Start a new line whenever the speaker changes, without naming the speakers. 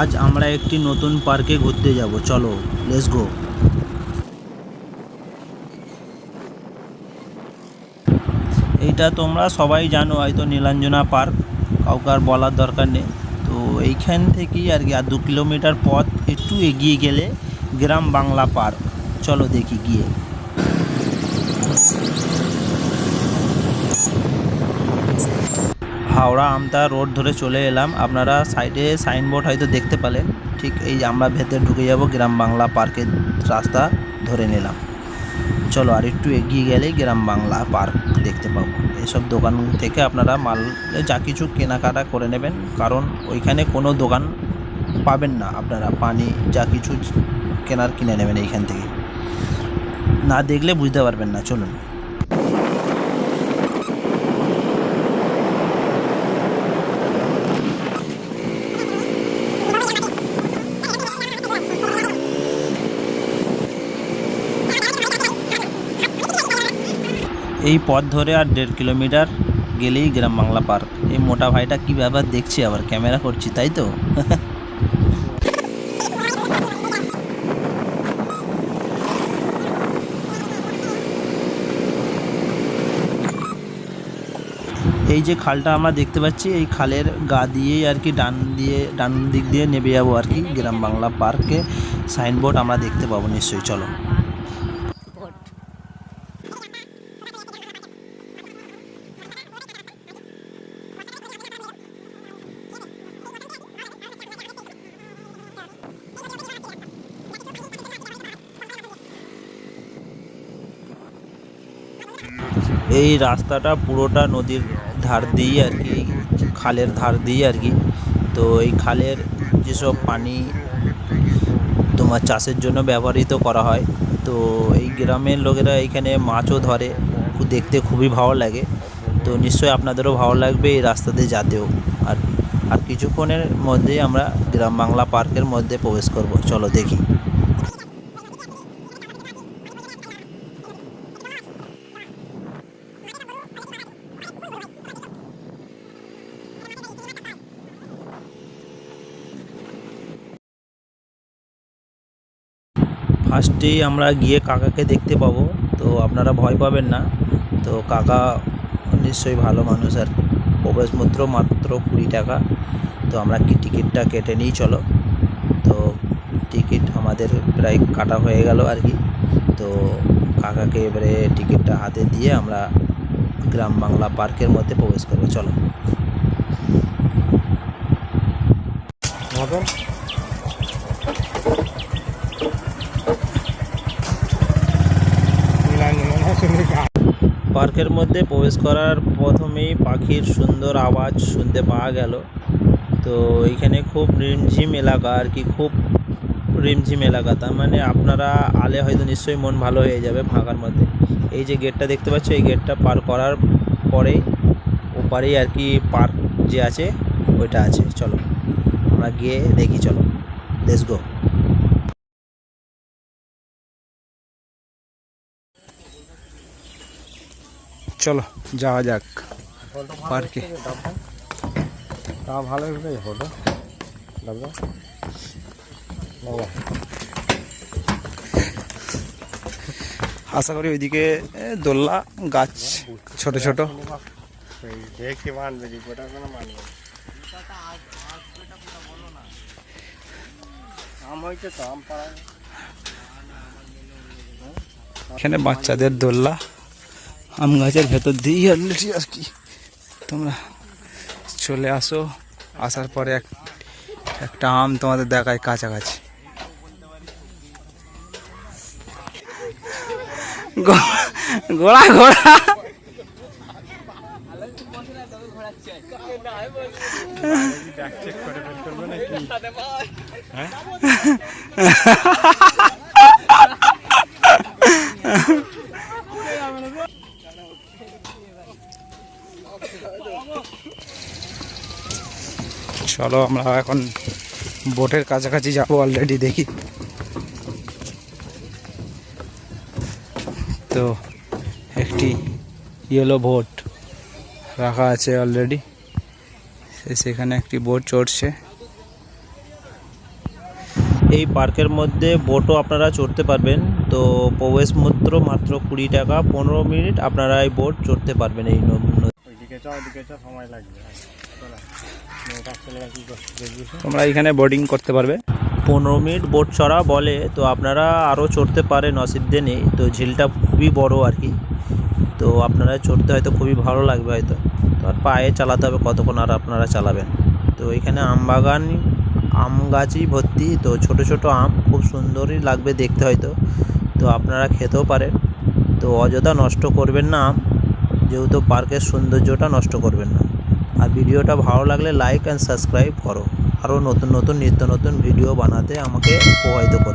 আজ আমরা একটি নতুন পার্কে ঘুরতে যাব, চলো লেটস গো এইটা তোমরা সবাই জানো, হয়তো নীলাঞ্জনা পার্ক, কাউকে আর বলার দরকার নেই। তো এইখান থেকেই আর কি, আর দু কিলোমিটার পথ একটু এগিয়ে গেলে গ্রাম বাংলা পার্ক। চলো দেখি গিয়ে। হাওড়া আমতা রোড ধরে চলে এলাম। আপনারা সাইডে সাইনবোর্ড হয়তো দেখতে পেলেন। ঠিক এই আমরা ভেতরে ঢুকে যাব, গ্রাম বাংলা পার্কের রাস্তা ধরে নিলাম। চলো আর একটু এগিয়ে গেলেই গ্রাম বাংলা পার্ক দেখতে পাবো। এসব দোকান থেকে আপনারা মাল, যা কিছু কেনাকাটা করে নেবেন। কারণ ওইখানে কোনো দোকান পাবেন না আপনারা। পানি, যা কিছু কেনার কিনে নেবেন এইখান থেকে। না দেখলে বুঝতে পারবেন না। চলুন। এই পথ ধরে আর দেড় কিলোমিটার গেলেই গ্রাম বাংলা পার্ক। এই মোটা ভাইটা কি ব্যাপার দেখছি? আবার ক্যামেরা করছি, তাই তো? এই যে খালটা আমরা দেখতে পাচ্ছি, এই খালের গা দিয়েই আর কি ডান দিয়ে, ডান দিক দিয়ে নেমে যাব আর কি গ্রাম বাংলা পার্কে। সাইনবোর্ড আমরা দেখতে পাবো নিশ্চয়ই, চলো। এই রাস্তাটা পুরোটা নদীর ধার দিয়েই আর কি, খালের ধার দিয়ে আর কি। তো এই খালের যেসব পানি তোমার চাষের জন্য ব্যবহৃত করা হয়, তো এই গ্রামের লোকেরা এখানে মাছও ধরে দেখতে খুবই ভালো লাগে। তো নিশ্চয়ই আপনাদেরও ভালো লাগবে এই রাস্তা দিয়ে যাতেও। আর আর কিছুক্ষণের মধ্যেই আমরা গ্রাম বাংলা পার্কের মধ্যে প্রবেশ করব। চলো দেখি। ফার্স্টেই আমরা গিয়ে কাকাকে দেখতে পাবো, তো আপনারা ভয় পাবেন না। তো কাকা নিশ্চয়ই ভালো মানুষ আর কি। প্রবেশমূত্র মাত্র কুড়ি টাকা। তো আমরা কি টিকিটটা কেটে নিই, চলো। তো টিকিট আমাদের প্রায় কাটা হয়ে গেল আর কি। তো কাকাকে এবারে টিকিটটা হাতে দিয়ে আমরা গ্রাম বাংলা পার্কের মধ্যে প্রবেশ করব, চলো। পার্কের মধ্যে প্রবেশ করার প্রথমেই পাখির সুন্দর আওয়াজ শুনতে পাওয়া গেল। তো এখানে খুব রিমঝিম এলাকা আর কি, খুব রিমঝিম এলাকা। তার মানে আপনারা আলে হয়তো নিশ্চয়ই মন ভালো হয়ে যাবে ফাঁকার মধ্যে। এই যে গেটটা দেখতে পাচ্ছ, এই গেটটা পার করার পরেই ওপারেই আর কি পার্ক যে আছে, ওইটা আছে। চলো, আমরা গিয়ে দেখি, চলো লেটস গো
চলো যাওয়া যাক। পার্কে।
তা ভালো ফটো। দাদা
আশা করি ওইদিকে এ, দোলনা গাছ ছোট ছোট। এখানে বাচ্চাদের দোলনা। আম গাছের ভেতর দিয়েই অলরেডি আর কি। তোমরা চলে আসো। আসার পরে এক একটা আম তোমাদের দেখায় কাছাকাছি। ঘোড়া ঘোড়া
ব্যাক চেক করে বের করব নাকি
চলো আমরা এখন বোটের কাছাকাছি যাব অলরেডি দেখি। তো একটি ইয়েলো বোট রাখা আছে অলরেডি সেখানে একটি বোট চড়ছে।
এই পার্কের মধ্যে বোটও আপনারা চড়তে পারবেন। তো প্রবেশ মূত্র মাত্র কুড়ি টাকা পনেরো মিনিট আপনারা এই বোট চড়তে পারবেন এই
সময় লাগবে।
তোমরা এখানে বোর্ডিং করতে পারবে।
পনেরো মিনিট বোট চড়া বলে, তো আপনারা আরও চড়তে পারেন অসুবিধে নেই। তো ঝিলটা খুবই বড় আর কি। তো আপনারা চড়তে হয়তো খুবই ভালো লাগবে হয়তো। তো আর পায়ে চালাতে হবে, কতক্ষণ আর আপনারা চালাবেন। তো এখানে আম বাগান আম গাছই ভর্তি। তো ছোট ছোট আম খুব সুন্দরই লাগবে দেখতে হয়তো। তো আপনারা খেতেও পারেন। তো অযথা নষ্ট করবেন না আম। যেহেতু পার্কের সৌন্দর্যটা নষ্ট করবেন না। আর ভিডিওটা ভালো লাগলে লাইক অ্যান্ড সাবস্ক্রাইব করো। আরও নতুন নতুন নিত্য নতুন ভিডিও বানাতে আমাকে প্রভাবিত করবে।